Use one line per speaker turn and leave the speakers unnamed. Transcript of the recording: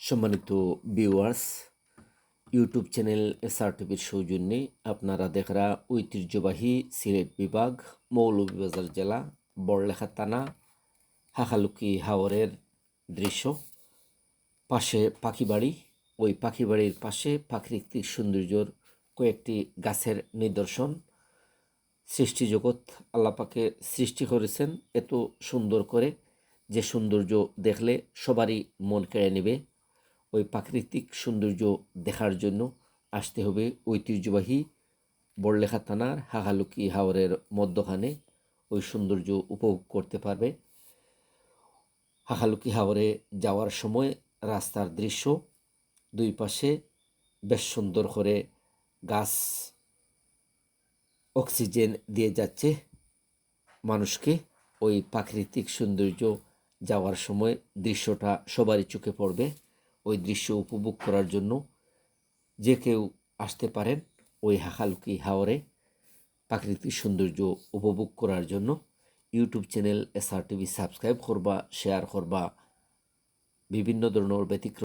সম্মানিত viewers YouTube channel SR টিভির সৌজন্যে আপনারা দেখরা ঐতিহ্যবাহী সিলেট বিভাগ, মৌলভীবাজার জেলা, বড়লেখা থানা, হাখালুকি হাওরের দৃশ্য। পাশে পাখি বাড়ি ওই পাখি বাড়ির পাশে প্রাকৃতিক সৌন্দর্যর কয়েকটি গাছের নিদর্শন। সৃষ্টি জগৎ আল্লাপাকে সৃষ্টি করেছেন, এত সুন্দর করে। যে সৌন্দর্য দেখলে সবারই মন কেড়ে নেবে। ওই প্রাকৃতিক সৌন্দর্য দেখার জন্য আসতে হবে ঐতিহ্যবাহী বড়লেখা থানার হাহালুকি হাওরের মধ্যখানে ওই সৌন্দর্য উপভোগ করতে পারবে। হাহালুকি হাওরে যাওয়ার সময় রাস্তার দৃশ্য, দুই পাশে বেশ সুন্দর করে গাছ অক্সিজেন দিয়ে যাচ্ছে মানুষকে। ওই প্রাকৃতিক সৌন্দর্য যাওয়ার সময় দৃশ্যটা সবারই চোখে পড়বে। ওই দৃশ্য উপভোগ করার জন্য যে কেউ আসতে পারেন ওই হাখালুকি হাওরে প্রাকৃতিক সৌন্দর্য উপভোগ করার জন্য। YouTube channel SR TV subscribe করবা, শেয়ার করবা, বিভিন্ন ধরনের ব্যতিক্রম